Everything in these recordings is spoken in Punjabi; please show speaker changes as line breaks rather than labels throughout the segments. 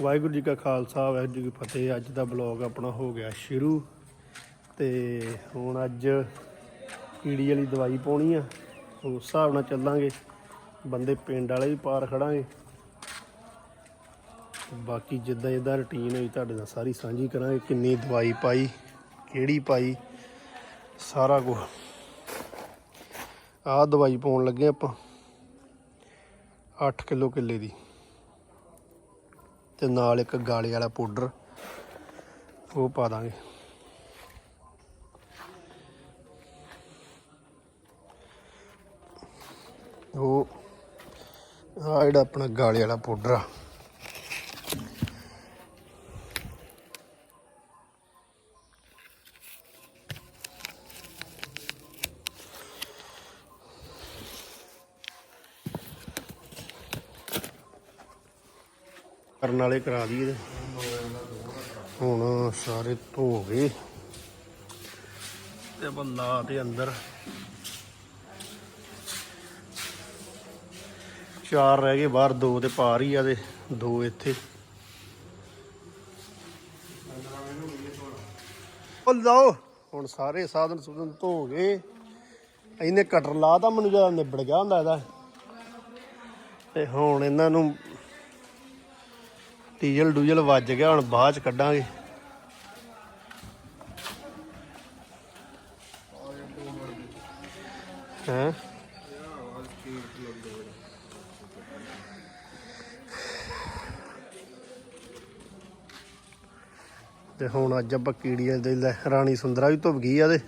ਵਾਹਿਗੁਰੂ ਜੀ ਕਾ ਖਾਲਸਾ, ਵਾਹਿਗੁਰੂ ਜੀ ਕੀ ਫਤਿਹ। ਅੱਜ ਦਾ ਬਲੌਗ ਆਪਣਾ ਹੋ ਗਿਆ ਸ਼ੁਰੂ ਤੇ ਹੁਣ ਅੱਜ ਕੀੜੀ ਵਾਲੀ ਦਵਾਈ ਪਾਉਣੀ ਆ। ਉਸ ਹਿਸਾਬ ਨਾਲ ਚੱਲਾਂਗੇ। ਬੰਦੇ ਪਿੰਡ ਵਾਲੇ ਵੀ ਪਾਰ ਖੜਾਂਗੇ। ਬਾਕੀ ਜਿੱਦਾਂ ਜਿੱਦਾਂ ਰੁਟੀਨ ਹੋਈ, ਤੁਹਾਡੇ ਨਾਲ ਸਾਰੀ ਸਾਂਝੀ ਕਰਾਂਗੇ ਕਿੰਨੀ ਦਵਾਈ ਪਾਈ, ਕਿਹੜੀ ਪਾਈ, ਸਾਰਾ ਕੁਝ ਆਹ ਦਵਾਈ ਪਾਉਣ ਲੱਗੇ ਆਪਾਂ। 8 ਕਿਲੋ ਕਿੱਲੇ ਦੀ। ਤੇ ਨਾਲ ਇੱਕ ਗਾਲੇ ਵਾਲਾ ਪਾਊਡਰ ਉਹ ਪਾ ਦਾਂਗੇ। ਉਹ ਆ ਜਿਹੜਾ ਆਪਣਾ ਗਾਲੇ ਵਾਲਾ ਪਾਊਡਰ ਆ। ਕਰਨ ਵਾਲੇ ਕਰਾ ਦਈਏ ਹੁਣ ਸਾਰੇ ਧੋ ਗਏ। ਤੇ ਬੰਦਾ ਤੇ ਅੰਦਰ। ਚਾਰ ਰਹਿ ਗਏ ਬਾਹਰ, ਦੋ ਤੇ ਪਾਰ ਹੀ ਆ ਤੇ ਦੋ ਇੱਥੇ। ਉਹ ਲਓ, ਹੁਣ ਸਾਰੇ ਸਾਧਨ ਸੁਧਨ ਧੋ ਗਏ। ਇਹਨੇ ਕਟਰ ਲਾਤਾ, ਮੈਨੂੰ ਜ਼ਿਆਦਾ ਨਿਬੜ ਗਿਆ ਹੁੰਦਾ ਇਹਦਾ। ਤੇ ਹੁਣ ਇਹਨਾਂ ਨੂੰ ਡੀਜ਼ਲ ਡੂਜ਼ਲ ਵੱਜ ਗਿਆ, ਹੁਣ ਬਾਅਦ ਚ ਕੱਢਾਂਗੇ। ਹੈਂ? ਤੇ ਹੁਣ ਅੱਜ ਆਪਾਂ ਕੀੜੀਆਂ ਦੇ ਲੈ, ਰਾਣੀ ਸੁੰਦਰਾ ਵੀ ਧੁੱਪ ਗਈ ਆ ਤੇ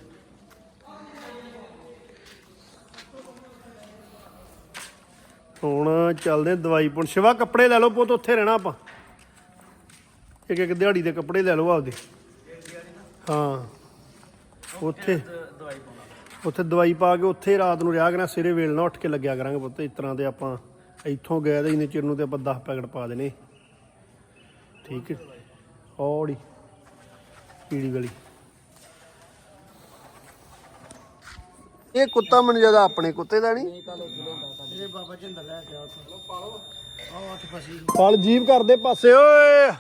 ਹੁਣ ਚੱਲਦੇ ਆ ਦਵਾਈ ਪੁਣ ਸ਼ਿਵਾ, ਕੱਪੜੇ ਲੈ ਲਓ ਪੁੱਤ, ਉੱਥੇ ਰਹਿਣਾ ਆਪਾਂ। ਇੱਕ ਇੱਕ ਦਿਹਾੜੀ ਦੇ ਕੱਪੜੇ ਲੈ ਲਓ ਆਪਦੇ। ਹਾਂ। ਉੱਥੇ ਉੱਥੇ ਦਵਾਈ ਪਾ ਕੇ ਉੱਥੇ ਰਾਤ ਨੂੰ ਰਿਹਾ ਕਰਾਂ ਸਵੇਰੇ ਵੇਲ ਨਾਲ ਉੱਠ ਕੇ ਲੱਗਿਆ ਕਰਾਂਗੇ ਪੁੱਤ ਇਸ ਤਰ੍ਹਾਂ ਦੇ ਆਪਾਂ ਇੱਥੋਂ ਗਏ ਤੇ ਇੰਨੇ ਚਿਰ ਨੂੰ ਤੇ ਆਪਾਂ 10 ਪੈਕਟ ਪਾ ਦੇਣੇ। ਠੀਕ ਔੜੀ ਪੀੜੀ ਵਾਲੀ ਇਹ ਕੁੱਤਾ ਮੈਨੂੰ ਜ਼ਿਆਦਾ ਆਪਣੇ ਕੁੱਤੇ ਦਾ ਨਹੀਂ।
ਇਹ ਬਾਬਾ ਜਿੰਦਰ ਲੈ ਕੇ ਆਓ ਪਾਲੋ
ਜੀਵ ਕਰਦੇ ਪਾਸੇ ਓਏ!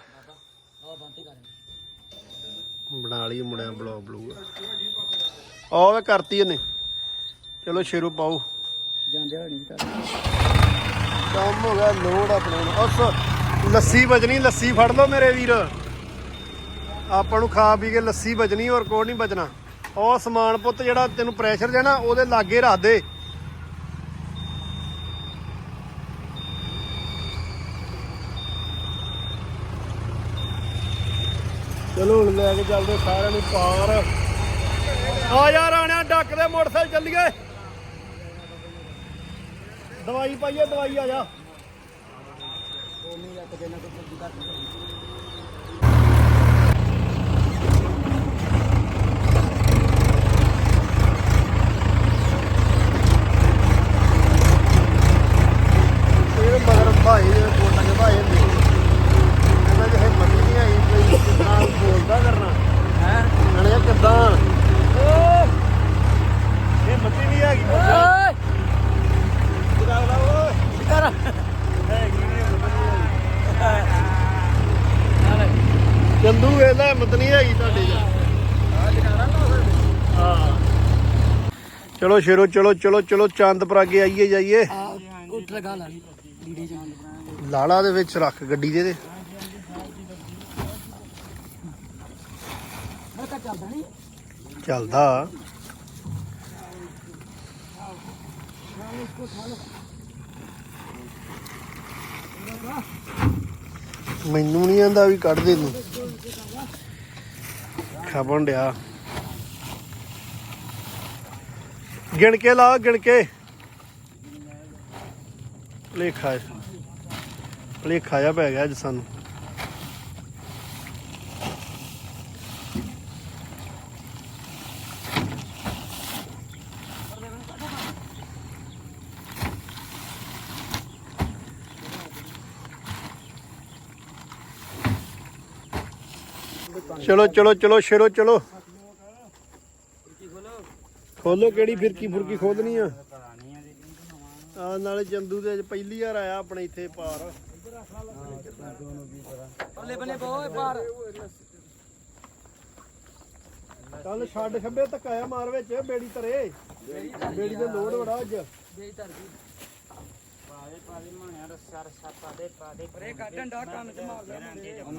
ਬਣਾ ਲਈ ਮੁੰਡਿਆਂ ਬਲੌਗ ਬਲੂਗ ਆਹ ਵੇ ਕਰਤੀ ਇਹਨੇ। ਚਲੋ ਸ਼ੇਰੂ ਪਾਓ।
ਜਾਂਦੇ ਹੋ ਨਹੀਂ
ਕੰਮ ਹੋ ਗਿਆ ਲੋਡ ਆਪਣੇ ਨੂੰ। ਉਸ ਲੱਸੀ ਬਜਣੀ ਲੱਸੀ ਫੜ ਲਓ ਮੇਰੇ ਵੀਰ। ਆਪਾਂ ਨੂੰ ਖਾ ਪੀ ਕੇ ਲੱਸੀ ਬਜਣੀ ਹੋਰ ਕੋਈ ਨਹੀਂ ਬਚਣਾ ਉਹ ਸਮਾਨ ਪੁੱਤ ਜਿਹੜਾ ਤੈਨੂੰ ਪ੍ਰੈਸ਼ਰ ਦੇਣਾ ਉਹਦੇ ਲਾਗੇ ਰੱਖ ਦੇ। ਚਲੋ ਹੁਣ ਲੈ ਕੇ ਚੱਲਦੇ ਸਾਰਿਆਂ ਨੂੰ ਪਾਰ। ਆ ਯਾਰ ਰਾਣਿਆ ਡੱਕ ਦੇ ਮੋਟਰਸਾਈਕਲ, ਚੱਲੀਏ। ਦਵਾਈ ਪਾਈਏ, ਦਵਾਈ ਆ ਜਾ। ਇਹ ਮਗਰ ਭਾਈ ਦੇ ਕੋਟਾਂ ਦੇ ਭਾਈ ਹੁੰਦੇ ਇਹਨਾਂ ਦੇ ਹਿੰਮਤ ਹੀ ਨਹੀਂ ਆਈ ਕੋਈ ਕਿਦਾਂ ਬੋਲਦਾ ਕਰਨਾ
ਹੈ
ਨਾਲੇ ਕਿਦਾਂ ਇਹ ਮੱਤੀ ਨਹੀਂ ਹੈਗੀ
ਓਏ
ਕਿਦਾਂ ਲਾ ਓਏ
ਕਰ
ਹੈਗੀ ਨਹੀਂ ਹਿੰਮਤ ਨਹੀਂ ਹੈਗੀ ਚੰਦੂ ਇਹਦਾ ਹਿੰਮਤ ਨਹੀਂ ਹੈਗੀ ਤੁਹਾਡੇ ਚ ਹਾਂ। ਚਲੋ ਸ਼ੇਰੋ, ਚਲੋ ਚਲੋ ਚਲੋ, ਚੰਦ ਪਰ ਅੱਗੇ ਆਈਏ, ਜਾਈਏ।
ਉੱਠ ਲਗਾ ਲਾ ਡੀਡੀ ਜਾਨ
ਲਾਲਾ ਦੇ ਵਿੱਚ ਰੱਖ ਗੱਡੀ ਦੇ ਦੇ।
ਚੱਲਦਾ। ਨਹੀਂ
ਚੱਲਦਾ ਮੈਨੂੰ ਨਹੀਂ ਆਂਦਾ ਵੀ ਕੱਢ ਦੇ ਨੂੰ ਖਬਣ ਡਿਆ ਗਿਣ ਕੇ ਲਾ ਗਿਣ ਕੇ। ਭੁਲੇਖਾ ਲੇਖਾ ਜਾ ਪੈ ਗਿਆ ਅੱਜ ਸਾਨੂੰ। ਚਲੋ ਚਲੋ ਚਲੋ ਸ਼ੇਰੋ ਚਲੋ। ਖੋਲੋ। ਕਿਹੜੀ ਫਿਰਕੀ ਫੁਰਕੀ ਖੋਲਣੀ ਆ? ਆ ਨਾਲੇ ਚੰਦੂ ਦੇ ਅੱਜ ਪਹਿਲੀ ਵਾਰ ਆਇਆ ਆਪਣੇ ਇੱਥੇ ਪਾਰ।
ਪਰਲੇ ਬਨੇ ਬੋਏ ਬਾਹਰ
ਚੱਲ ਛੱਡ ਖੱਬੇ ਧੱਕਾਇਆ ਮਾਰ ਵਿੱਚ ਬੇੜੀ ਤਰੇ। ਬੇੜੀ ਦੇ ਲੋੜ ਬੜਾ ਅੱਜ।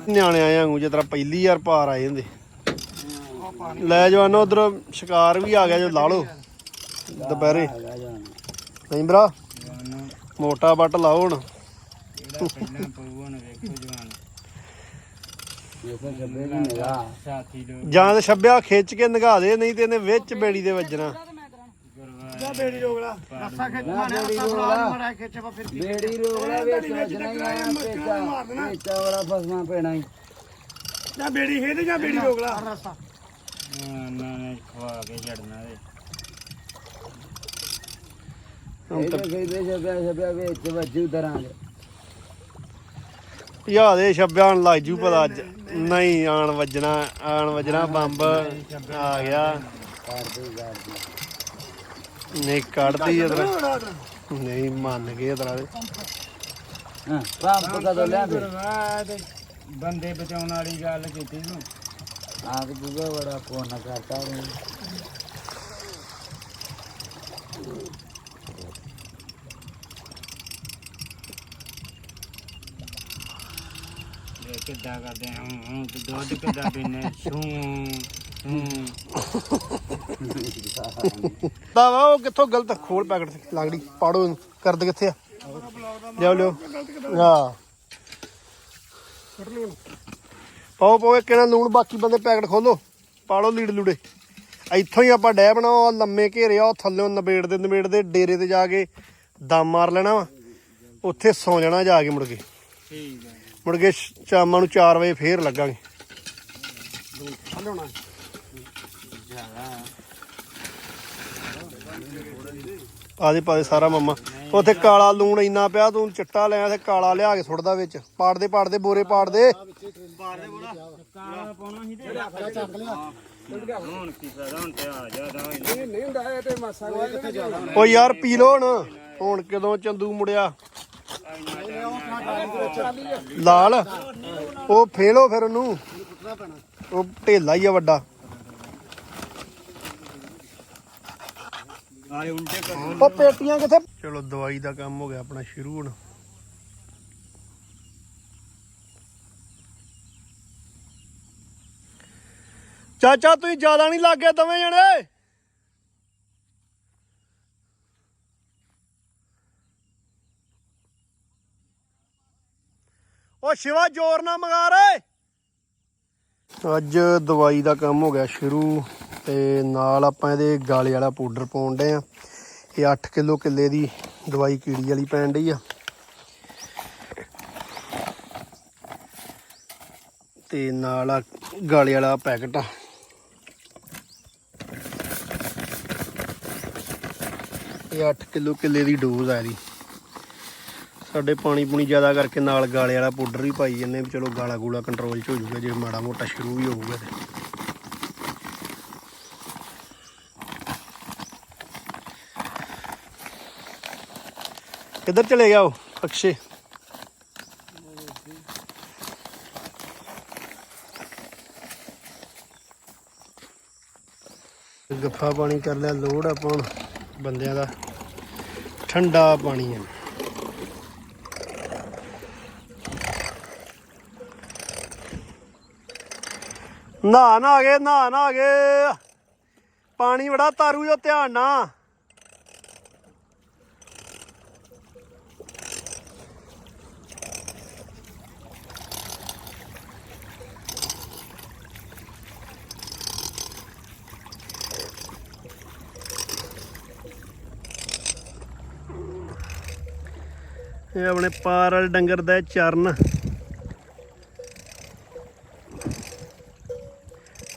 ਨਿਆਣੇ ਆਏ ਵਾਂਗੂ ਜਿਸ ਤਰ੍ਹਾਂ ਪਹਿਲੀ ਯਾਰ ਪਾਰ ਆਏ ਹੁੰਦੇ। ਲੈ ਜਵਾਨੋ, ਉਧਰ ਸ਼ਿਕਾਰ ਵੀ ਆ ਗਿਆ ਜੋ ਲਾ ਲਓ। ਦੁਪਹਿਰੇ। ਨਹੀਂ ਭਰਾ, ਮੋਟਾ ਬੱਟ ਲਾਓ ਹੁਣ। ਜਾਂ ਤੇ ਛੱਬਿਆ ਖਿੱਚ ਕੇ ਨਗਾ ਦੇ, ਨਹੀਂ ਤੇ ਇਹਨੇ ਵਿੱਚ ਬੇੜੀ ਦੇ ਵੱਜਣਾ।
ਗੁਰਵਾ
ਬੇੜੀ ਰੋਗਲਾ।
ਰਸਾ ਖਿੱਚ ਮਾਰਿਆ ਰਸਾ ਬੜਾ ਮੜਾ ਖਿੱਚ ਵਾ ਫਿਰ
ਬੇੜੀ ਰੋਗਲਾ ਵਿੱਚ ਵੱਜਣਾ ਹੀ ਆਇਆ ਪੇਚਾ ਪੇਚਾ ਵਾਲਾ ਫਸਣਾ ਪੈਣਾ ਹੀ।
ਜਾਂ ਬੇੜੀ ਖੇਦ ਜਾਂ ਬੇੜੀ ਰੋਗਲਾ?
ਰਸਾ। ਨਾ ਨੇ ਖਵਾ ਕੇ ਛੱਡਣਾ ਦੇ
ਇਹ ਤਾਂ ਕਹਿੰਦੇ ਛੱਪਿਆ ਛੱਪਿਆ ਵਿੱਚ ਵੱਜੂ ਦਰਾਂ ਦੇ
ਯਾ ਦੇ ਛੱਬਿਆ ਨੂੰ ਲੱਗ ਜੂ ਪਤਾ ਅੱਜ। ਨਹੀਂ ਆਣ ਵੱਜਣਾ ਆਣ ਵੱਜਣਾ ਬੰਬ ਆ ਗਿਆ।
ਕਰਦੀ।
ਨਹੀਂ ਕੱਢਦੀ ਇਧਰ ਨਹੀਂ ਮੰਨ ਗਏ ਇਧਰ ਦੇ
ਹਾਂ ਕਦੋਂ ਲਿਆਂਦੇ
ਬੰਦੇ ਬਚਾਉਣ ਵਾਲੀ ਗੱਲ ਕੀਤੀ ਤੂੰ।
ਆਪ ਬੁਗਾ ਬੜਾ ਫੋਨ ਕਰਤਾ ਰੇ
ਕਿੱਦਾਂ ਕਰਦੇ ਹਾਂ ਦੁੱਧ ਕਿੱਦਾਂ ਪੀਨੇ ਹੂੰ
ਦਾ ਵਾ ਉਹ ਕਿੱਥੋਂ ਗਲਤ ਖੋਲ ਪੈਕਟ ਲੱਗੜੀ ਪਾੜੋ ਇਹਨੂੰ ਕਰਦ ਕਿੱਥੇ ਆ? ਲਿਓ ਲਿਓ ਹਾਂ। ਪਾਓ ਪਾਓ ਇੱਕ ਇਹਨਾਂ ਲੂਣ ਬਾਕੀ ਬੰਦੇ ਪੈਕਟ ਖੋਲੋ। ਪਾੜੋ ਲੀੜ ਲੂੜੇ। ਇੱਥੋਂ ਹੀ ਆਪਾਂ ਡੈ ਬਣਾਓ ਲੰਮੇ ਘੇਰੇ ਆ ਥੱਲੇ ਨਵੇੜ ਦੇ ਨਵੇੜ ਦੇ ਡੇਰੇ ਤੇ ਜਾ ਕੇ ਦਮ ਮਾਰ ਲੈਣਾ ਵਾ। ਉੱਥੇ ਸੌ ਜਾਣਾ ਜਾ ਕੇ ਮੁੜ ਕੇ।
ਠੀਕ ਹੈ
ਮੁੜ ਕੇ ਸ਼ਾਮਾਂ ਨੂੰ 4 ਵਜੇ ਫੇਰ ਲੱਗਾਂਗੇ। ਆਦੇ ਪਾਦੇ ਸਾਰਾ ਮੰਮਾ। ਉੱਥੇ ਕਾਲਾ ਲੂਣ ਇੰਨਾ ਪਿਆ, ਤੂੰ ਚਿੱਟਾ ਲਿਆ ਤੇ ਕਾਲਾ ਲਿਆ ਕੇ ਸੁੱਟਦਾ ਵਿੱਚ। ਪਾੜਦੇ ਪਾੜਦੇ, ਬੋਰੇ ਪਾੜਦੇ।
ਕਾਲਾ ਪਾਉਣਾ ਸੀ ਤੇ ਹੁਣ ਕੀ ਫਾਇਦਾ ਹੁਣ ਤੇ ਆ ਜਾਦਾ
ਨਹੀਂ ਹੁੰਦਾ ਤੇ ਮਾਸਾ
ਓ ਯਾਰ, ਪੀ ਲੋ ਹੁਣ। ਹੁਣ ਕਦੋਂ ਚੰਦੂ ਮੁੜਿਆ? ਲਾਲ। ਉਹ ਫੇਲੋ ਫਿਰ ਉਹਨੂੰ। ਉਹ ਢੇਲਾ ਹੀ ਆ ਵੱਡਾ।
ਆਏ ਉਲਟੇ ਕਰ
ਉਹ ਪੇਟੀਆਂ ਕਿੱਥੇ? ਚਲੋ ਦਵਾਈ ਦਾ ਕੰਮ ਹੋ ਗਿਆ ਆਪਣਾ ਸ਼ੁਰੂ ਹੁਣ। ਚਾਚਾ ਤੁਸੀਂ ਜ਼ਿਆਦਾ ਨਹੀਂ ਲੱਗੇ ਦਵੇਂ ਜਣੇ? ਉਹ ਸ਼ਿਵਾ ਜ਼ੋਰ ਨਾ ਮੰਗਾ ਰੇ। ਅੱਜ ਦਵਾਈ ਦਾ ਕੰਮ ਹੋ ਗਿਆ ਸ਼ੁਰੂ ਤੇ ਨਾਲ ਆਪਾਂ ਇਹਦੇ ਗਾਲੇ ਵਾਲਾ ਪਾਊਡਰ ਪਾਉਣ ਡੇ ਆ। ਇਹ 8 ਕਿਲੋ ਕਿੱਲੇ ਦੀ ਦਵਾਈ ਕੀੜੀ ਵਾਲੀ ਪੈਣ ਡਈ ਆ। ਤੇ ਨਾਲ ਆ ਗਾਲੇ ਵਾਲਾ ਪੈਕਟ ਆ। ਇਹ 8 ਕਿਲੋ ਕਿੱਲੇ ਦੀ ਡੋਜ਼ ਆ ਇਹਦੀ। ਸਾਡੇ ਪਾਣੀ ਪੂਣੀ ਜ਼ਿਆਦਾ ਕਰਕੇ ਨਾਲ ਗਾਲੇ ਵਾਲਾ ਪਾਊਡਰ ਵੀ ਪਾਈ ਜੰਨੇ ਵੀ ਚਲੋ ਗਾਲਾ ਗੂਲਾ ਕੰਟਰੋਲ 'ਚ ਹੋ ਜਾਊਗਾ, ਜੇ ਮਾੜਾ ਮੋਟਾ ਸ਼ੁਰੂ ਵੀ ਹੋਊਗਾ ਤੇ। ਕਿੱਧਰ ਚਲੇ ਗਿਆ ਉਹ ਅਕਸ਼ੇ ਗੱਫਾ ਪਾਣੀ ਕਰ ਲਿਆ, ਲੋੜ ਆਪਾਂ ਬੰਦਿਆਂ ਦਾ ਠੰਡਾ ਪਾਣੀ ਹੈ ਨਾ ਨਾ ਗਏ ਨਾ ਨਾ ਗਏ। ਪਾਣੀ ਬੜਾ ਤਾਰੂ ਜੋ ਧਿਆਨ ਨਾ ਇਹ ਆਪਣੇ ਪਾਰ ਵਾਲੇ ਡੰਗਰ ਦਾ ਚਰਨ।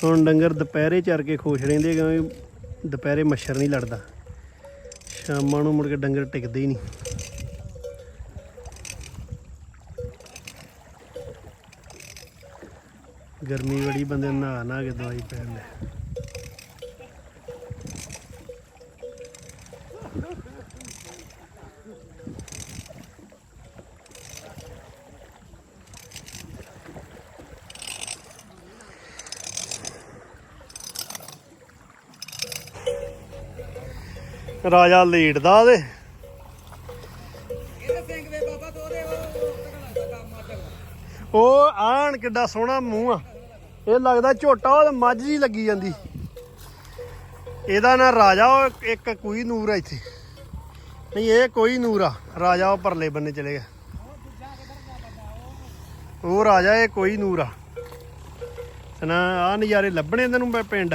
ਹੁਣ ਡੰਗਰ ਦੁਪਹਿਰੇ ਚਰ ਕੇ ਖੁਸ਼ ਰਹਿੰਦੇ ਕਿਉਂਕਿ ਦੁਪਹਿਰੇ ਮੱਛਰ ਨਹੀਂ ਲੜਦਾ। ਸ਼ਾਮਾਂ ਨੂੰ ਮੁੜ ਕੇ ਡੰਗਰ ਟਿਕਦੇ ਹੀ ਨਹੀਂ। ਗਰਮੀ ਬੜੀ, ਬੰਦੇ ਨਹਾ ਨਹਾ ਕੇ ਦਵਾਈ ਪੈਣ ਦੇ ਰਾਜਾ ਲੇਟਦਾ ਉਹਦੇ।
ਉਹ
ਆਣ ਕਿੱਡਾ ਸੋਹਣਾ ਮੂੰਹ ਆ। ਇਹ ਲੱਗਦਾ ਝੋਟਾ ਉਹ ਮੱਝ ਜੀ ਲੱਗੀ ਜਾਂਦੀ। ਇਹਦਾ ਨਾਂ ਰਾਜਾ ਉਹ ਇੱਕ ਕੋਈ ਨੂਰ ਆ ਇੱਥੇ। ਨਹੀਂ ਇਹ ਕੋਈ ਨੂਰ ਆ। ਰਾਜਾ ਉਹ ਪਰਲੇ ਬੰਨੇ ਚਲੇ ਗਿਆ। ਉਹ ਰਾਜਾ ਇਹ ਕੋਈ ਨੂਰ ਆ। ਤੇ ਨਾ ਆ ਨਜ਼ਾਰੇ ਲੱਭਣੇ ਇਹਨਾਂ ਨੂੰ ਪਿੰਡ।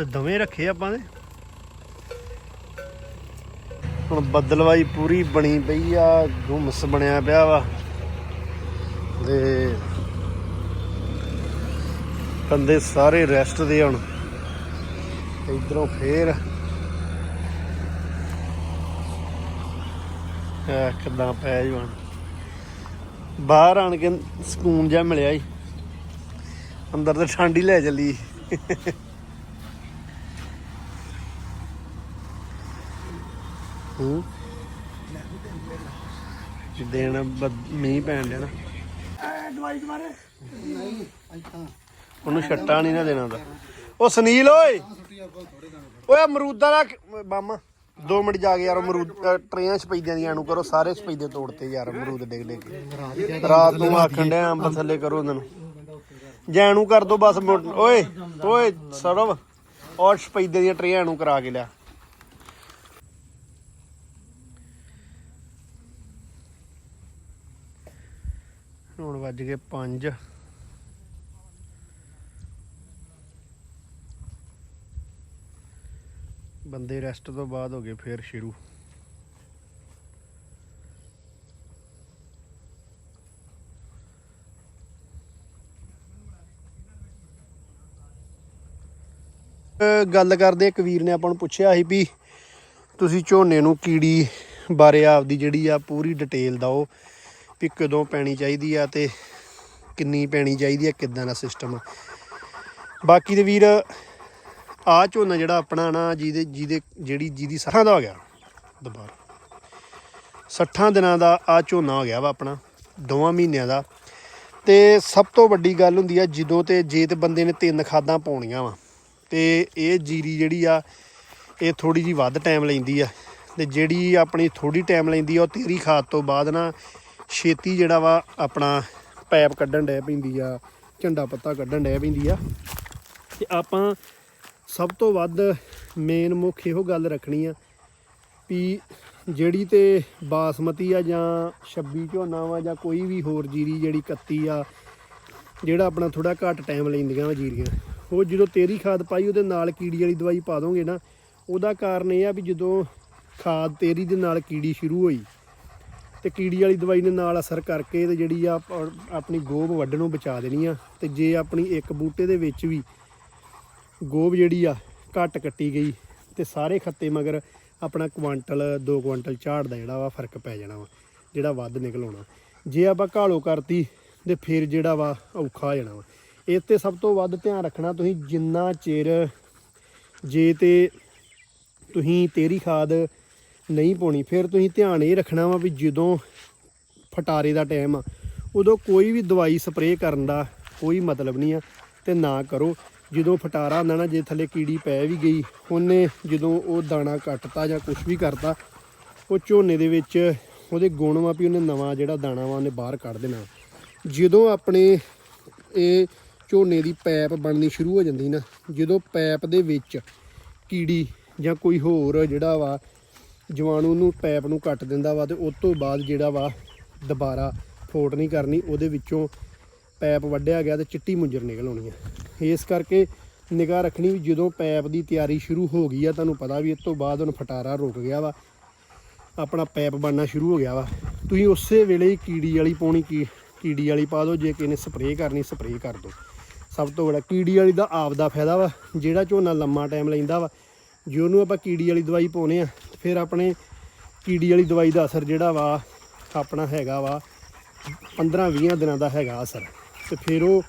ਤੇ ਦਵੇਂ ਰੱਖੇ ਆਪਾਂ ਨੇ। ਹੁਣ ਬੱਦਲਵਾਈ ਪੂਰੀ ਬਣੀ ਪਈ ਆ, ਗੁੰਮਸ ਬਣਿਆ ਪਿਆ ਵਾ। ਤੇ ਬੰਦੇ ਸਾਰੇ ਰੈਸਟ ਦੇ ਹੁਣ। ਇਧਰੋਂ ਫੇਰ ਆ ਕਿੱਦਾਂ ਪੈ ਜਵਾਨ ਬਾਹਰ ਆਣ ਕੇ ਸਕੂਨ ਜਿਹਾ ਮਿਲਿਆ ਈ। ਅੰਦਰ ਤਾਂ ਠੰਡ ਹੀ ਲੈ ਚੱਲੀ। ਹੂੰ। ਦਿਨ ਮੀਂਹ ਪੈਣ ਡਿਆ ਨਾ।
ਦਵਾਈ ਮਾਰੇ
ਉਹਨੂੰ ਛੱਟਾ ਨਹੀਂ ਨਾ ਦੇਣਾ ਦਾ ਉਹ ਸੁਨੀਲ ਓਏ! ਓਏ ਅਮਰੂਦਾਂ ਦਾ ਕ- 2 ਮਿੰਟ ਜਾ ਕੇ ਯਾਰ ਅਮਰੂਦ ਅ, ਟਰੇਆਂ ਸਪੈਦਿਆਂ ਦੀਆਂ ਨੂੰ ਕਰੋ ਸਾਰੇ ਸਪੈਦੇ ਤੋੜਤੇ ਯਾਰ ਅਮਰੂਦ ਡਿੱਗ ਡਿੱਗ ਕੇ। ਰਾਤ ਨੂੰ ਆਖਣ ਡਿਆ ਅੰਬ ਥੱਲੇ ਕਰੋ ਉਹਨਾਂ ਨੂੰ। ਜੈਨੂ ਕਰ ਦੋ ਬਸ ਓਏ ਓਏ ਸਰਵ। ਔਰ ਸਪੈਦੇ ਦੀਆਂ ਟਰੇਆਂ ਨੂੰ ਕਰਾ ਕੇ ਲਿਆ। ਹੁਣ ਵੱਜ ਗਏ 5 ਬੰਦੇ ਰੈਸਟ ਤੋਂ ਬਾਅਦ ਹੋ ਗਏ ਫੇਰ ਸ਼ੁਰੂ। ਗੱਲ ਕਰਦੇ ਇੱਕ ਵੀਰ ਨੇ ਆਪਾਂ ਨੂੰ ਪੁੱਛਿਆ ਸੀ ਵੀ ਤੁਸੀਂ ਝੋਨੇ ਨੂੰ ਕੀੜੀ ਬਾਰੇ ਆਪਦੀ ਜਿਹੜੀ ਆ ਪੂਰੀ ਡਿਟੇਲ ਦਿਓ। ਵੀ ਕਦੋਂ ਪੈਣੀ ਚਾਹੀਦੀ ਆ ਤੇ ਕਿੰਨੀ ਪੈਣੀ ਚਾਹੀਦੀ ਆ, ਕਿੱਦਾਂ ਦਾ ਸਿਸਟਮ ਆ। ਬਾਕੀ ਦੇ ਵੀਰ ਆ ਝੋਨਾ ਜਿਹੜਾ ਆਪਣਾ ਨਾ, ਜਿਹਦੇ ਜਿਹਦੇ, ਜਿਹੜੀ, ਜਿਹਦੀ ਸੱਠਾਂ ਦਾ ਹੋ ਗਿਆ ਦੁਬਾਰਾ। 60 ਦਿਨਾਂ ਦਾ ਆ ਝੋਨਾ ਹੋ ਗਿਆ ਵਾ ਆਪਣਾ, ਦੋਵਾਂ ਮਹੀਨਿਆਂ ਦਾ। ਤੇ ਸਭ ਤੋਂ ਵੱਡੀ ਗੱਲ ਹੁੰਦੀ ਆ, ਜਦੋਂ ਤੇ ਜੇ ਤੇ ਬੰਦੇ ਨੇ ਤਿੰਨ ਖਾਦਾਂ ਪਾਉਣੀਆਂ ਵਾ, ਤੇ ਇਹ ਜੀਰੀ ਜਿਹੜੀ ਆ, ਇਹ ਥੋੜੀ ਜੀ ਵੱਧ ਟਾਈਮ ਲੈਂਦੀ ਆ। ਤੇ ਜਿਹੜੀ ਆਪਣੀ ਥੋੜੀ ਟਾਈਮ ਲੈਂਦੀ ਆ, ਉਹ ਤੇਰੀ ਖਾਦ ਤੋਂ ਬਾਅਦ ਨਾ ਛੇਤੀ ਜਿਹੜਾ ਵਾ ਆਪਣਾ ਪੈਪ ਕੱਢਣ ਡੈ ਪੈਂਦੀ ਆ, ਝੰਡਾ ਪੱਤਾ ਕੱਢਣ ਡੈ ਪੈਂਦੀ ਆ। ਤੇ ਆਪਾਂ ਸਭ ਤੋਂ ਵੱਧ ਮੇਨ ਮੁੱਖ ਇਹੋ ਗੱਲ ਰੱਖਣੀ ਆ ਵੀ ਜਿਹੜੀ ਤੇ ਬਾਸਮਤੀ ਆ ਜਾਂ 26 ਝੋਨਾ ਵਾ ਜਾਂ ਕੋਈ ਵੀ ਹੋਰ ਜੀਰੀ ਜਿਹੜੀ 31 ਆ, ਜਿਹੜਾ ਆਪਣਾ ਥੋੜਾ ਘੱਟ ਟਾਈਮ ਲੈਂਦੀਆਂ ਵਾ ਜੀਰੀਆਂ, ਉਹ ਜਦੋਂ ਤੇਰੀ ਖਾਦ ਪਾਈ ਉਹਦੇ ਨਾਲ ਕੀੜੀ ਵਾਲੀ ਦਵਾਈ ਪਾ ਦੋਗੇ ਨਾ, ਉਹਦਾ ਕਾਰਨ ਇਹ ਆ ਵੀ ਜਦੋਂ ਖਾਦ ਤੇਰੀ ਦੇ ਨਾਲ ਕੀੜੀ ਸ਼ੁਰੂ ਹੋਈ ਤੇ ਕੀੜੀ ਵਾਲੀ ਦਵਾਈ ਨੇ ਨਾਲ ਅਸਰ ਕਰਕੇ ਤੇ ਜਿਹੜੀ ਆ ਆਪਣੀ ਗੋਬ ਵੱਢਣ ਨੂੰ ਬਚਾ ਦੇਣੀ ਆ। ਤੇ ਜੇ ਆਪਣੀ ਇੱਕ ਬੂਟੇ ਦੇ ਵਿੱਚ ਵੀ ਗੋਭ ਜਿਹੜੀ ਆ ਘੱਟ ਕੱਟੀ ਗਈ ਤੇ ਸਾਰੇ ਖੱਤੇ ਮਗਰ ਆਪਣਾ ਕੁਆਂਟਲ 2 ਕੁਆਂਟਲ ਝਾੜ ਦਾ ਜਿਹੜਾ ਵਾ ਫ਼ਰਕ ਪੈ ਜਾਣਾ ਵਾ, ਜਿਹੜਾ ਵੱਧ ਨਿਕਲ ਆਉਣਾ। ਜੇ ਆਪਾਂ ਘਾਲੋ ਕਰਤੀ ਤੇ ਫਿਰ ਜਿਹੜਾ ਵਾ ਔਖਾ ਹੋ ਜਾਣਾ ਵਾ। ਇਹ ਤੇ ਸਭ ਤੋਂ ਵੱਧ ਧਿਆਨ ਰੱਖਣਾ ਤੁਸੀਂ ਜਿੰਨਾ ਚਿਰ ਜੇ ਤੇ ਤੁਸੀਂ ਤੇਰੀ ਖਾਦ ਨਹੀਂ ਪਾਉਣੀ। ਫਿਰ ਤੁਸੀਂ ਧਿਆਨ ਇਹ ਰੱਖਣਾ ਵਾ ਵੀ ਜਦੋਂ ਫਟਾਰੇ ਦਾ ਟਾਈਮ ਆ, ਉਦੋਂ ਕੋਈ ਵੀ ਦਵਾਈ ਸਪਰੇਅ ਕਰਨ ਦਾ ਕੋਈ ਮਤਲਬ ਨਹੀਂ ਆ ਤੇ ਨਾ ਕਰੋ। ਜਦੋਂ ਫਟਾਰਾ ਹੁੰਦਾ ਨਾ, ਜੇ ਥੱਲੇ ਕੀੜੀ ਪੈ ਵੀ ਗਈ, ਉਹਨੇ ਜਦੋਂ ਉਹ ਦਾਣਾ ਕੱਟਤਾ ਜਾਂ ਕੁਝ ਵੀ ਕਰਤਾ, ਉਹ ਝੋਨੇ ਦੇ ਵਿੱਚ ਉਹਦੇ ਗੁਣ ਵਾ ਵੀ ਉਹਨੇ ਨਵਾਂ ਜਿਹੜਾ ਦਾਣਾ ਵਾ ਉਹਨੇ ਬਾਹਰ ਕੱਢ ਦੇਣਾ। ਜਦੋਂ ਆਪਣੇ ਇਹ ਝੋਨੇ ਦੀ ਪੈਪ ਬਣਨੀ ਸ਼ੁਰੂ ਹੋ ਜਾਂਦੀ ਨਾ, ਜਦੋਂ ਪੈਪ ਦੇ ਵਿੱਚ ਕੀੜੀ ਜਾਂ ਕੋਈ ਹੋਰ ਜਿਹੜਾ ਵਾ ਜਵਾਣੂ ਨੂੰ ਪੈਪ ਨੂੰ ਕੱਟ ਦਿੰਦਾ ਵਾ ਤੇ ਉਸ ਤੋਂ ਬਾਅਦ ਜਿਹੜਾ ਵਾ ਦੁਬਾਰਾ ਫੋਟ ਨਹੀਂ ਕਰਨੀ, ਉਹਦੇ ਵਿੱਚੋਂ ਪੈਪ ਵੱਢਿਆ ਗਿਆ ਤੇ ਚਿੱਟੀ ਮੁੰਜਰ ਨਿਕਲ ਆਉਣੀ ਆ। ਇਸ ਕਰਕੇ ਨਿਗਾਹ ਰੱਖਣੀ ਵੀ ਜਦੋਂ ਪੈਪ ਦੀ ਤਿਆਰੀ ਸ਼ੁਰੂ ਹੋ ਗਈ ਆ, ਤੁਹਾਨੂੰ ਪਤਾ ਵੀ ਇਸ ਤੋਂ ਬਾਅਦ ਹੁਣ ਫਟਾਰਾ ਰੁਕ ਗਿਆ ਵਾ। ਆਪਣਾ ਪੈਪ ਬਣਨਾ ਸ਼ੁਰੂ ਹੋ ਗਿਆ ਵਾ। ਤੁਸੀਂ ਉਸੇ ਵੇਲੇ ਹੀ ਕੀੜੀ ਵਾਲੀ ਪਾਉਣੀ, ਕੀ ਕੀੜੀ ਵਾਲੀ ਪਾ ਦਿਓ, ਜੇ ਕਿਸੇ ਸਪਰੇਅ ਕਰਨੀ, ਸਪਰੇਅ ਕਰ ਦਿਓ। ਸਭ ਤੋਂ ਬੜਾ ਕੀੜੀ ਵਾਲੀ ਦਾ ਆਪ ਦਾ ਫਾਇਦਾ ਵਾ, ਜਿਹੜਾ ਝੋਨਾ ਲੰਮਾ ਟਾਈਮ ਲੈਂਦਾ ਵਾ ਜੇ ਉਹਨੂੰ ਆਪਾਂ ਕੀੜੀ ਵਾਲੀ ਦਵਾਈ ਪਾਉਨੇ ਆ, ਫਿਰ ਆਪਣੇ ਕੀੜੀ ਵਾਲੀ ਦਵਾਈ ਦਾ ਅਸਰ ਜਿਹੜਾ ਵਾ, ਆਪਣਾ ਹੈਗਾ ਵਾ 15-20 ਦਿਨਾਂ ਦਾ ਹੈਗਾ ਅਸਰ। ਤੇ ਫਿਰ ਉਹ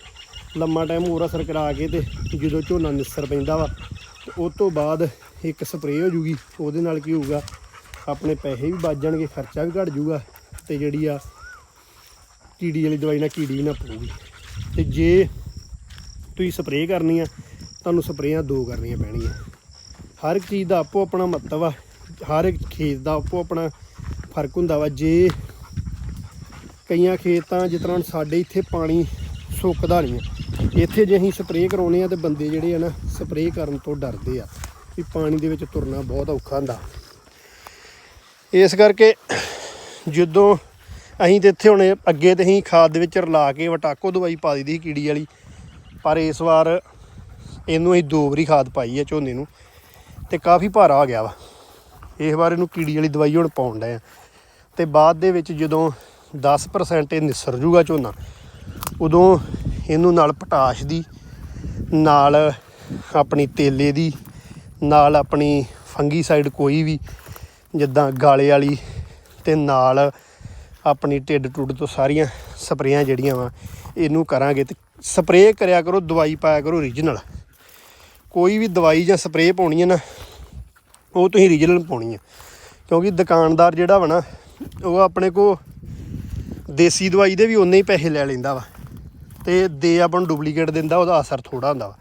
ਲੰਮਾ ਟਾਈਮ ਹੋਰ ਅਸਰ ਕਰਾ ਕੇ ਤੇ ਜਦੋਂ ਝੋਨਾ ਨਿਸਰ ਪੈਂਦਾ ਵਾ, ਤੇ ਉਹ ਤੋਂ ਬਾਅਦ ਇੱਕ ਸਪਰੇਅ ਹੋ ਜੂਗੀ, ਉਹਦੇ ਨਾਲ ਕੀ ਹੋਊਗਾ, ਆਪਣੇ ਪੈਸੇ ਵੀ ਬਚ ਜਾਣਗੇ, ਖਰਚਾ ਵੀ ਘਟ ਜੂਗਾ ਤੇ ਜਿਹੜੀ ਆ ਕੀੜੀ ਵਾਲੀ ਦਵਾਈ ਨਾਲ ਕੀੜੀ ਵੀ ਨਾ ਪਊਗੀ। ਤੇ ਜੇ ਤੁਸੀਂ ਸਪਰੇਅ ਕਰਨੀ ਆ, ਤੁਹਾਨੂੰ ਸਪਰੇਆਂ ਦੋ ਕਰਨੀਆਂ ਪੈਣਗੀਆਂ। ਹਰ ਇੱਕ ਚੀਜ਼ ਦਾ ਆਪੋ ਆਪਣਾ ਮਹੱਤਵ ਆ, ਹਰ ਇੱਕ ਖੇਤ ਦਾ ਆਪੋ ਆਪਣਾ ਫ਼ਰਕ ਹੁੰਦਾ ਵਾ। ਜੇ ਕਈਆਂ ਖੇਤਾਂ ਜਿਸ ਤਰ੍ਹਾਂ ਸਾਡੇ ਇੱਥੇ ਪਾਣੀ ਸੁੱਕਦਾ ਨਹੀਂ ਆ ਇੱਥੇ ਜੇ ਅਸੀਂ ਸਪਰੇਅ ਕਰਾਉਨੇ ਆ ਤੇ ਬੰਦੇ ਜਿਹੜੇ ਆ ਨਾ ਸਪਰੇਅ ਕਰਨ ਤੋਂ ਡਰਦੇ ਆ ਵੀ ਪਾਣੀ ਦੇ ਵਿੱਚ ਤੁਰਨਾ ਬਹੁਤ ਔਖਾ ਹੁੰਦਾ। ਇਸ ਕਰਕੇ ਜਦੋਂ ਅਸੀਂ ਤੇ ਇੱਥੇ ਹੁਣ ਅੱਗੇ ਤੇ ਅਸੀਂ ਖਾਦ ਦੇ ਵਿੱਚ ਰਲਾ ਕੇ ਵਟਾਕੋ ਦਵਾਈ ਪਾ ਦਿੱਤੀ ਸੀ ਕੀੜੀ ਵਾਲੀ, ਪਰ ਇਸ ਵਾਰ ਇਹਨੂੰ ਅਸੀਂ ਦੋ ਵਾਰੀ ਖਾਦ ਪਾਈ ਹੈ ਝੋਨੇ ਨੂੰ। ਤੇ ਕਾਫੀ ਭਾਰਾ ਹੋ ਗਿਆ ਵਾ। ਇਸ ਵਾਰ ਇਹਨੂੰ ਕੀੜੀ ਵਾਲੀ ਦਵਾਈ ਹੁਣ ਪਾਉਣ ਡਏ ਆ। ਤੇ ਬਾਅਦ ਦੇ ਵਿੱਚ ਜਦੋਂ 10% ਇਹ ਨਿਸਰ ਜੂਗਾ ਝੋਨਾ, ਉਦੋਂ ਇਹਨੂੰ ਨਾਲ ਪਟਾਸ਼ ਦੀ, ਨਾਲ ਆਪਣੀ ਤੇਲੇ ਦੀ, ਨਾਲ ਆਪਣੀ ਫੰਗੀਸਾਈਡ ਕੋਈ ਵੀ, ਜਿੱਦਾਂ ਗਾਲੇ ਵਾਲੀ ਤੇ ਨਾਲ ਆਪਣੀ ਢਿੱਡ ਟੁੱਡ ਤੋਂ ਸਾਰੀਆਂ ਸਪਰੇਆਂ ਜਿਹੜੀਆਂ ਵਾ, ਇਹਨੂੰ ਕਰਾਂਗੇ ਤੇ ਸਪਰੇਅ ਕਰਿਆ ਕਰੋ, ਦਵਾਈ ਪਾਇਆ ਕਰੋ ਓਰੀਜਨਲ ਕੋਈ ਵੀ ਦਵਾਈ ਜਾਂ ਸਪਰੇਅ ਪਾਉਣੀ ਹੈ ਨਾ, ਉਹ ਤੁਸੀਂ ਰੀਜਨਲ ਪਾਉਣੀ ਹੈ। ਕਿਉਂਕਿ ਦੁਕਾਨਦਾਰ ਜਿਹੜਾ ਵਾ ਨਾ, ਉਹ ਆਪਣੇ ਕੋ ਦੇਸੀ ਦਵਾਈ ਦੇ ਵੀ ਉਨੇ ਹੀ ਪੈਸੇ ਲੈ ਲੈਂਦਾ ਵਾ। ਤੇ ਦੇ ਆਪਾਂ ਨੂੰ ਡੁਪਲੀਕੇਟ ਦਿੰਦਾ, ਉਹਦਾ ਅਸਰ ਥੋੜਾ ਹੁੰਦਾ ਵਾ।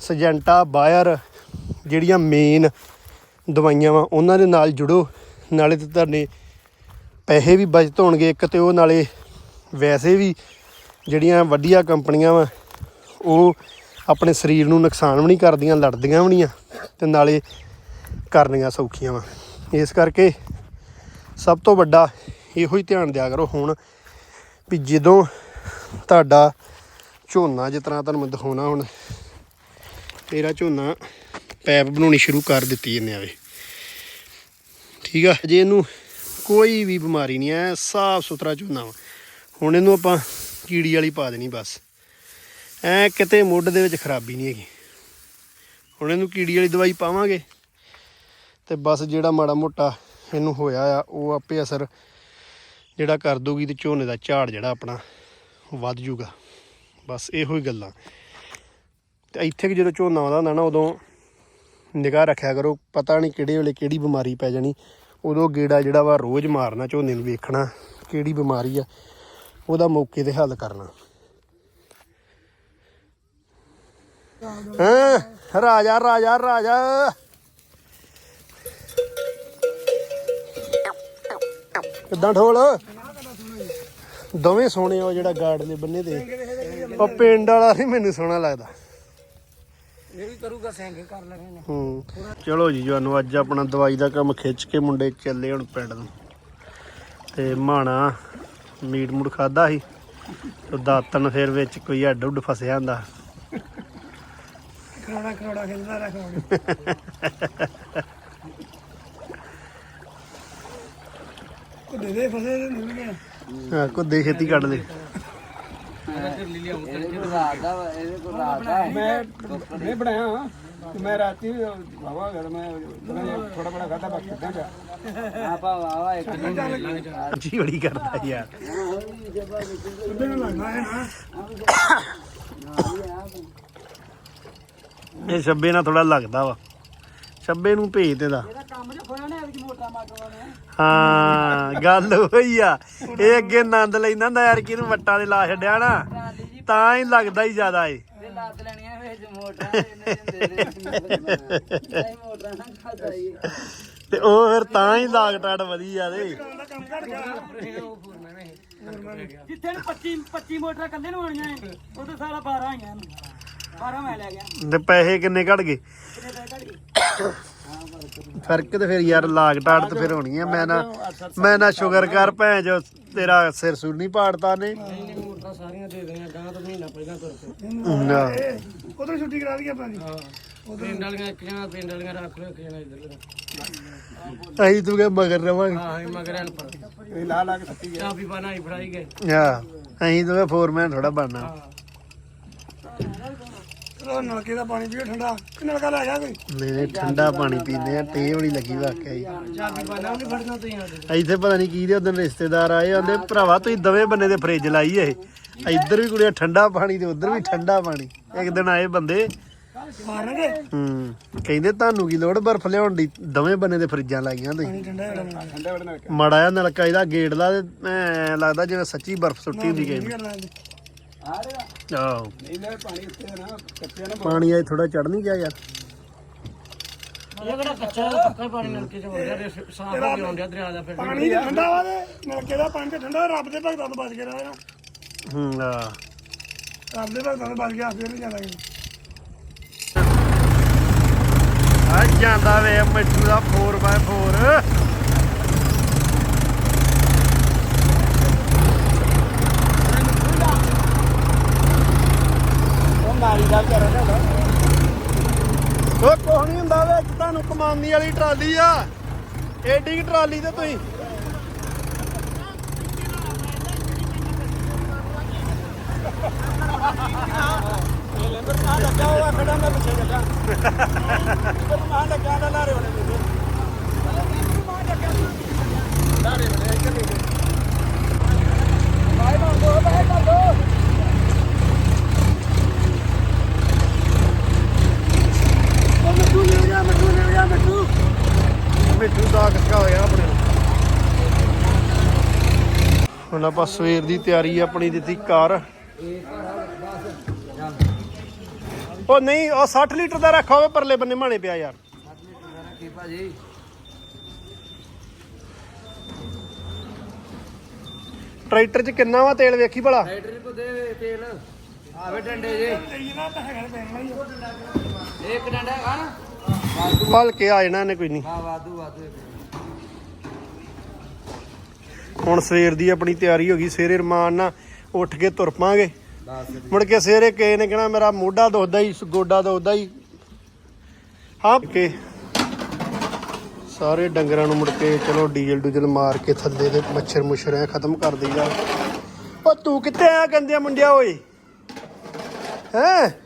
ਸਜੈਂਟਾ ਬਾਇਰ ਜਿਹੜੀਆਂ ਮੇਨ ਦਵਾਈਆਂ ਵਾ, ਉਹਨਾਂ ਦੇ ਨਾਲ ਜੁੜੋ। ਨਾਲੇ ਤੇ ਤੁਹਾਡੇ ਪੈਸੇ ਵੀ ਬਚਤ ਹੋਣਗੇ ਇੱਕ ਤੇ ਉਹ ਨਾਲੇ ਵੈਸੇ ਵੀ ਜਿਹੜੀਆਂ ਵੱਡੀਆਂ ਕੰਪਨੀਆਂ ਵਾ, ਉਹ ਆਪਣੇ ਸਰੀਰ ਨੂੰ ਨੁਕਸਾਨ ਵੀ ਨਹੀਂ ਕਰਦੀਆਂ, ਲੜਦੀਆਂ ਵੀ ਨਹੀਂ ਆ ਤੇ ਨਾਲੇ ਕਰਨੀਆਂ ਸੌਖੀਆਂ ਵਾ। ਇਸ ਕਰਕੇ ਸਭ ਤੋਂ ਵੱਡਾ ਇਹੋ ਹੀ ਧਿਆਨ ਦਿਆ ਕਰੋ ਹੁਣ ਵੀ ਜਦੋਂ ਤੁਹਾਡਾ ਝੋਨਾ ਜਿਸ ਤਰ੍ਹਾਂ ਤੁਹਾਨੂੰ ਦਿਖਾਉਣਾ ਹੁਣ, ਤੇਰਾ ਝੋਨਾ ਪੈਪ ਬਣਾਉਣੀ ਸ਼ੁਰੂ ਕਰ ਦਿੱਤੀ ਇਹਨੇ ਆਵੇ। ਠੀਕ ਆ? ਜੇ ਇਹਨੂੰ ਕੋਈ ਵੀ ਬਿਮਾਰੀ ਨਹੀਂ ਐ ਸਾਫ਼ ਸੁਥਰਾ ਝੋਨਾ ਵਾ। ਹੁਣ ਇਹਨੂੰ ਆਪਾਂ ਕੀੜੀ ਵਾਲੀ ਪਾ ਦੇਣੀ ਬਸ। ਐ ਕਿਤੇ ਮੁੱਢ ਦੇ ਵਿੱਚ ਖਰਾਬੀ ਨਹੀਂ ਹੈਗੀ। ਹੁਣ ਇਹਨੂੰ ਕੀੜੀ ਵਾਲੀ ਦਵਾਈ ਪਾਵਾਂਗੇ ਤੇ ਬਸ ਜਿਹੜਾ ਮਾੜਾ ਮੋਟਾ ਇਹਨੂੰ ਹੋਇਆ ਆ, ਉਹ ਆਪੇ ਅਸਰ ਜਿਹੜਾ ਕਰ ਦੂਗੀ ਤੇ ਝੋਨੇ ਦਾ ਝਾੜ ਜਿਹੜਾ ਆਪਣਾ ਵੱਧ ਜੂਗਾ। ਬਸ ਇਹੋ ਹੀ ਗੱਲਾਂ। ਤੇ ਇੱਥੇ ਕਿ ਜਦੋਂ ਝੋਨਾ ਆਉਂਦਾ ਹੁੰਦਾ ਨਾ, ਉਦੋਂ ਨਿਗਾਹ ਰੱਖਿਆ ਕਰੋ, ਪਤਾ ਨਹੀਂ ਕਿਹੜੇ ਵੇਲੇ ਕਿਹੜੀ ਬਿਮਾਰੀ ਪੈ ਜਾਣੀ, ਉਦੋਂ ਗੇੜਾ ਜਿਹੜਾ ਵਾ ਰੋਜ਼ ਮਾਰਨਾ, ਝੋਨੇ ਨੂੰ ਵੇਖਣਾ ਕਿਹੜੀ ਬਿਮਾਰੀ ਆ, ਉਹਦਾ ਮੌਕੇ ਤੇ ਹੱਲ ਕਰਨਾ। ਹਾਂ ਰਾਜਾ ਰਾਜਾ ਰਾਜਾ। ਕਿੱਦਾਂ ਠੋਲ ਦੋਵੇਂ ਸੋਹਣੇ ਆ ਉਹ ਜਿਹੜਾ ਗਾਰਡ ਦੇ ਬੰਨੇ ਤੇ। ਉਹ ਪਿੰਡ ਵਾਲਾ ਨਹੀਂ ਮੈਨੂੰ ਸੋਹਣਾ ਲੱਗਦਾ।
ਇਹ ਵੀ ਕਰੂਗਾ ਸਿੰਘ ਕਰ ਲੈਣੇ ਨੇ।
ਹੂੰ। ਚਲੋ ਜੀ ਜਾਨੂੰ ਅੱਜ ਆਪਣਾ ਦਵਾਈ ਦਾ ਕੰਮ ਖਿੱਚ ਕੇ ਮੁੰਡੇ ਚੱਲੇ ਹੁਣ ਪਿੰਡ ਨੂੰ। ਤੇ ਮਾਣਾ ਮੀਟ ਮੂਟ ਖਾਦਾ ਸੀ ਤੇ ਦਾਤਨ ਫਿਰ ਵਿੱਚ ਕੋਈ ਹੱਡ ਉੱਡ ਫਸਿਆ ਹੁੰਦਾ।
ਖਰੋੜਾ ਖਰੋੜਾ ਖਿਲਦਾ ਰੱਖ ਦੇ ਦੇ ਫਸੇ ਦੇ ਨਿਕਲ ਗਿਆ।
ਹਾਂ ਕੁੱਦੇ ਛੇਤੀ ਕੱਢ ਲੈ
ਇਹਦੇ ਕੋਲ ਰਾਤ ਦਾ ਵਾ, ਇਹਦੇ ਕੋਲ ਰਾਤ ਦਾ। ਹੈ।
ਮੈਂ ਮੈਂ ਬਣਾਇਆ ਮੈਂ ਰਾਤੀ ਬਾਬਾ ਘਰ ਮੈਂ ਥੋੜਾ ਬੜਾ ਖਾਦਾ ਬਾਕੀ ਕਿੱਦਾਂ ਜਾ।
ਆਪਾਂ ਵਾਵਾ ਇੱਕ ਦਿਨ
ਜੀ ਬੜੀ ਕਰਦਾ ਯਾਰ।
ਲੱਗਦਾ ਹੈ ਨਾ?
ਇਹ ਛੱਬੇ ਨਾਲ ਥੋੜਾ ਲੱਗਦਾ ਵਾ। ਛੱਬੇ ਨੂੰ ਭੇਜ ਦੇ ਦਾ।
ਇਹਦਾ ਕੰਮ ਜੇ ਨੇ
ਹਾਂ ਗੱਲ ਹੋਈ ਆ। ਇਹ ਅੱਗੇ ਆਨੰਦ ਲੈਂਦਾ ਹੁੰਦਾ ਯਾਰ ਕਿਹਨੂੰ ਵੱਟਾਂ ਦੇ ਲਾ ਛੱਡਿਆ ਨਾ। ਤਾਂ ਹੀ ਲੱਗਦਾ ਹੀ ਜ਼ਿਆਦਾ ਏ
ਤੇ ਲੱਤ ਲੈਣੀਆਂ ਵਿੱਚ ਮੋਟਰਾਂ ਇਹਨੇ ਦੇ ਦੇ ਨਹੀਂ ਮੋਟਰਾਂ ਨਾ ਖਾਦਾ ਹੀ।
ਤੇ ਉਹ ਫਿਰ ਤਾਂ ਹੀ ਲਾਗ ਟਾਟ ਵਧੀ ਆ ਦੇ
ਜਿੱਥੇ ਨੂੰ 25 25 ਮੋਟਰਾਂ ਕੱਲੇ ਨੂੰ ਆਣੀਆਂ ਐ ਉਹ ਤਾਂ ਸਾਰਾ 12 ਆਈਆਂ ਨੇ। 12 ਮੈਂ ਲੈ ਗਿਆ।
ਤੇ ਪੈਸੇ ਕਿੰਨੇ ਘਟ ਗਏ?
ਕਿੰਨੇ ਪੈਸੇ ਘੜ ਗਏ?
ਫ਼ਰਕ ਤੇ ਫਿਰ ਯਾਰ ਲਾਗ ਟਾਟ ਤੇ ਫਿਰ ਹੋਣੀ ਆ। ਮੈਂ ਨਾ ਮੈਂ ਨਾ ਸ਼ੁਗਰ ਕਰ ਭੈਣ ਜੋ ਤੇਰਾ ਸਿਰ ਸੁਰ ਨਹੀਂ ਪਾੜਦਾ ਨੇ।
ਨਹੀਂ ਮੋਟਰਾਂ ਸਾਰੀਆਂ ਦੇ ਦੇਣੀਆਂ ਗਾਂ ਤੋਂ ਮਹੀਨਾ ਪਹਿਲਾਂ ਤੁਰ
ਨਾ।
ਉਧਰ ਛੁੱਟੀ ਕਰਾ ਦਈਏ ਆਪਾਂ ਦੀ ਹਾਂ। ਪਿੰਡ ਵਾਲੀਆਂ ਇੱਕ ਜਣਾ ਪਿੰਡ ਵਾਲੀਆਂ ਰੱਖ ਲਓ ਇੱਕ ਜਣਾ ਇੱਧਰ
ਅਸੀਂ ਤੂੰ ਕਹ ਮਗਰ ਰਵਾਂਗੇ?
ਹਾਂ ਇਹ ਮਗਰ ਐਨ ਪਰ। ਇਹ ਲਾ ਲਾ ਕੇ ਸੱਤੀ ਗਿਆ ਚਾਬੀ ਬਣਾਈ ਫੜਾਈ ਗਏ।
ਹਾਂ ਅਸੀਂ ਤੂੰ ਫੋਰਮੈਨ ਥੋੜਾ ਬਣਨਾ।
ਉਹ ਨਲਕੇ ਦਾ ਪਾਣੀ ਪੀਓ ਠੰਡਾ। ਕਿ ਨਲਕਾ ਲੈ ਗਿਆ ਕੋਈ?
ਨਹੀਂ ਨਹੀਂ ਠੰਡਾ ਪਾਣੀ ਪੀਂਦੇ ਆ ਟੇ ਬੜੀ ਲੱਗੀ ਵਾਕਿਆ ਹੀ।
ਚਾਬੀ ਬਣਾਉਂਗੇ ਫੜਨਾ ਤੁਸੀਂ ਆਦੇ
ਇੱਥੇ ਪਤਾ ਨਹੀਂ ਕੀ ਦੇ ਉਦੋਂ ਰਿਸ਼ਤੇਦਾਰ ਆਏ ਆਂਦੇ ਭਰਾਵਾ ਤੁਸੀਂ ਦਵੇਂ ਬੰਨੇ ਦੇ ਫ੍ਰਿਜ ਲਾਈ ਇਹ ਇੱਧਰ ਵੀ ਕੁੜੀਆਂ ਠੰਡਾ ਪਾਣੀ ਤੇ ਉੱਧਰ ਵੀ ਠੰਡਾ ਪਾਣੀ। ਇੱਕ ਦਿਨ ਆਏ ਬੰਦੇ।
ਮਾਰਨਗੇ?
ਹੂੰ ਕਹਿੰਦੇ ਤੁਹਾਨੂੰ ਕੀ ਲੋੜ ਬਰਫ਼ ਲਿਆਉਣ ਦੀ? ਦਵੇਂ ਬੰਨੇ ਦੇ ਫਰਿੱਜਾਂ ਲਾਈਆਂ ਤੁਸੀਂ।
ਠੰਡਾ
ਮੜਾ ਜਿਹਾ ਨਲਕਾ ਇਹਦਾ ਗੇਟ ਦਾ ਤੇ ਐਂ ਲੱਗਦਾ ਜਿਵੇਂ ਸੱਚੀ ਬਰਫ਼ ਸੁੱਟੀ ਹੁੰਦੀ
ਕਰਨਾ
ਰਿਹਾ
ਆਹੋ।
ਨਹੀਂ ਲੈ ਪਾਣੀ ਉੱਤੇ ਨਾ ਕੱਚੇ ਨਾ
ਪਾਣੀ ਆਏ ਥੋੜਾ ਚੜ ਨਹੀਂ ਗਿਆ ਯਾਰ।
ਇਹ ਕਿਹੜਾ ਕੱਚਾ ਪੱਕਾ ਪਾਣੀ ਨਲਕੇ ਚ ਹੋ ਰਿਹਾ ਸਾਫ਼ ਹੋ ਗਿਆ ਹੁੰਦਾ ਦਰਿਆ ਦਾ ਫਿਰ।
ਪਾਣੀ ਤਾਂ ਠੰਡਾ ਵਾ ਤੇ ਨਲਕੇ ਦਾ ਪਾਣੀ ਤਾਂ ਠੰਡਾ ਰੱਬ ਦੇ ਭਗਤਾਂ ਤੋਂ ਬਚ ਕੇ ਰਹਿਣਾ
ਹੂੰ ਆ।
ਰੱਬ ਦੇ ਭਗਤਾਂ ਤੋਂ ਬਚ ਗਿਆ ਫਿਰ ਨਹੀਂ ਜਾਂਦਾ।
ਆ ਜਾਂਦਾ ਵੇ ਮਿੱਠੂ ਦਾ 4x4
ਨਾਲੀ ਦਾ ਘਰ ਹੈ
ਉਹ ਕੁਛ ਨਹੀਂ ਹੁੰਦਾ ਵਿੱਚ ਤੁਹਾਨੂੰ ਕਮਾਨੀ ਵਾਲੀ ਟਰਾਲੀ ਆ। ਏਡੀ ਟਰਾਲੀ ਤੇ ਤੁਸੀਂ।
ਲੱਗਾ ਹੋਇਆ ਖੜਾ ਮੈਂ
ਉਹ ਮਿੱਠੂ ਲੈ ਗਿਆ ਮਿੱਠੂ ਲੈ ਗਿਆ ਮਿੱਠੂ ਮਿੱਠੂ ਦਾ ਕੱਕਾ ਹੋ ਗਿਆ ਆਪਣੇ ਹੁਣ ਆਪਾਂ ਸਵੇਰ ਦੀ ਤਿਆਰੀ ਆਪਣੀ ਦਿੱਤੀ ਕਰ। ਉਹ ਨਹੀਂ, ਉਹ 60 ਲੀਟਰ ਦਾ ਰੱਖਾ ਹੋਵੇ, ਪਰਲੇ ਬੰਨੇ ਮਾਣੇ ਪਿਆ ਯਾਰ।
ਕੀ ਭਾਜੀ
ਟਰੈਕਟਰ 'ਚ ਕਿੰਨਾ ਵਾ ਤੇਲ ਵੇਖੀ ਭਲਾ?
ਟਰੈਕਟਰ ਕੋ ਦੇ ਤੇਲ। ਆਵੇ ਡੰਡੇ ਜੇ।
ਇਹਨਾਂ ਤਾਂ ਹੈਗਾ ਪੈਣਾ ਹੀ
ਇੱਕ ਡੰਡਾ ਹੈਗਾ ਨਾ?
ਭਲ ਕੇ ਆ ਜਾਣਾ ਇਹਨੇ ਕੋਈ ਨਹੀਂ।
ਹਾਂ ਵਾਧੂ ਵਾਧੂ
ਹੁਣ ਸਵੇਰ ਦੀ ਆਪਣੀ ਤਿਆਰੀ ਹੋ ਗਈ ਸਵੇਰੇ ਰਮਾਨ ਨਾਲ ਉੱਠ ਕੇ ਤੁਰ ਪਾਂਗੇ। ਮੁੜ ਕੇ ਸਵੇਰੇ ਕਿਸੇ ਨੇ ਕਹਿਣਾ ਮੇਰਾ ਮੋਢਾ ਦੁਖਦਾ ਹੀ ਗੋਡਾ ਦੁਖਦਾ ਹੀ ਹਾਂ ਕੇ। ਸਾਰੇ ਡੰਗਰਾਂ ਨੂੰ ਮੁੜ ਕੇ ਚਲੋ ਡੀਜ਼ਲ ਡੂਜਲ ਮਾਰ ਕੇ ਥੱਲੇ ਦੇ ਮੱਛਰ ਮੁੱਛਰ ਐ ਖਤਮ ਕਰ ਦਈਦਾ। ਉਹ ਤੂੰ ਕਿੱਥੇ ਆ ਗੰਦਿਆ ਮੁੰਡਿਆ ਓਏ? ਹੈ?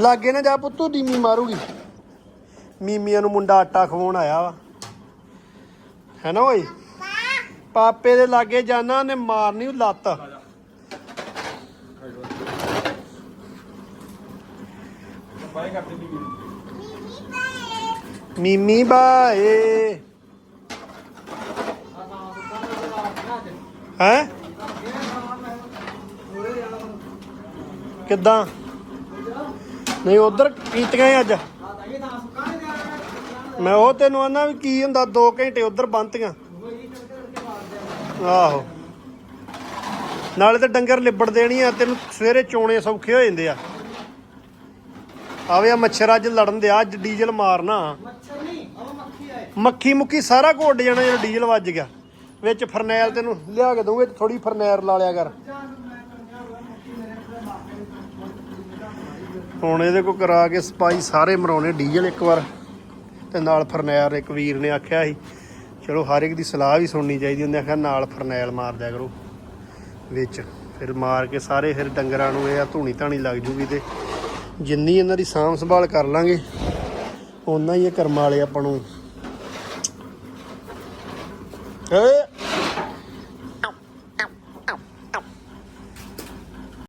ਲਾਗੇ ਨਾ ਜਾ ਪੁੱਤੂ ਡੀਮੀ ਮਾਰੂਗੀ। ਮੀਮੀਆਂ ਨੂੰ ਮੁੰਡਾ ਆਟਾ ਖਵਾਉਣ ਆਇਆ ਵਾ। ਹੈ ਨਾ ਓਏ? ਪਾਪੇ ਦੇ ਲਾਗੇ ਜਾਣਾ, ਉਹਨੇ ਮਾਰਨੀ ਉਹ ਲੱਤ। ਮੀਮੀ ਬਾਏ ਹੈ? ਕਿੱਦਾਂ? ਨਹੀਂ, ਉਧਰ ਕੀਤੀਆਂ ਹੀ ਅੱਜ। ਮੈਂ ਉਹ ਤੈਨੂੰ ਆਨਾ ਵੀ ਕੀ ਹੁੰਦਾ 2 ਘੰਟੇ ਉਧਰ ਬੰਨਤੀਆਂ ਆਹੋ। ਨਾਲੇ ਤੇ ਡੰਗਰ ਲਿਬੜ ਦੇਣੀ ਆ, ਤੈਨੂੰ ਸਵੇਰੇ ਚੋਣੇ ਸੌਖੇ ਹੋ ਜਾਂਦੇ ਆ। ਆਵੇ ਆ ਮੱਛਰ ਅੱਜ ਲੜਨ ਦੇ ਅੱਜ ਡੀਜ਼ਲ ਮਾਰਨਾ। ਮੱਖੀ ਮੁੱਖੀ ਸਾਰਾ ਘੋੜ ਜਾਣਾ ਜਦੋਂ ਡੀਜ਼ਲ ਵੱਜ ਗਿਆ। ਵਿੱਚ ਫਰਨੈਲ ਤੈਨੂੰ ਲਿਆ ਕੇ ਦੂੰ ਥੋੜੀ ਫਰਨੈਲ ਲਾ ਲਿਆ ਕਰ। ਹੁਣ ਇਹਦੇ ਕੋ ਕਰਾ ਕੇ ਸਪਾਈ ਸਾਰੇ ਮਰਾਉਣੇ ਡੀਜ਼ਲ ਇੱਕ ਵਾਰ ਤੇ ਨਾਲ ਫਰਨੈਲ ਇੱਕ ਵੀਰ ਨੇ ਆਖਿਆ ਸੀ, ਚਲੋ ਹਰ ਇੱਕ ਦੀ ਸਲਾਹ ਵੀ ਸੁਣਨੀ ਚਾਹੀਦੀ, ਉਹਨੇ ਆਖਿਆ ਨਾਲ ਫਰਨੈਲ ਮਾਰ ਦਿਆ ਕਰੋ ਵਿੱਚ, ਫਿਰ ਮਾਰ ਕੇ ਸਾਰੇ ਫਿਰ ਡੰਗਰਾਂ ਨੂੰ ਇਹ ਆ ਧੂਣੀ ਧਾਣੀ ਲੱਗ ਜੂਗੀ ਤੇ ਜਿੰਨੀ ਇਹਨਾਂ ਦੀ ਸਾਂਭ ਸੰਭਾਲ ਕਰ ਲਾਂਗੇ, ਓਨਾ ਹੀ ਇਹ ਕਰਮ ਵਾਲੇ ਆਪਾਂ ਨੂੰ। ਏ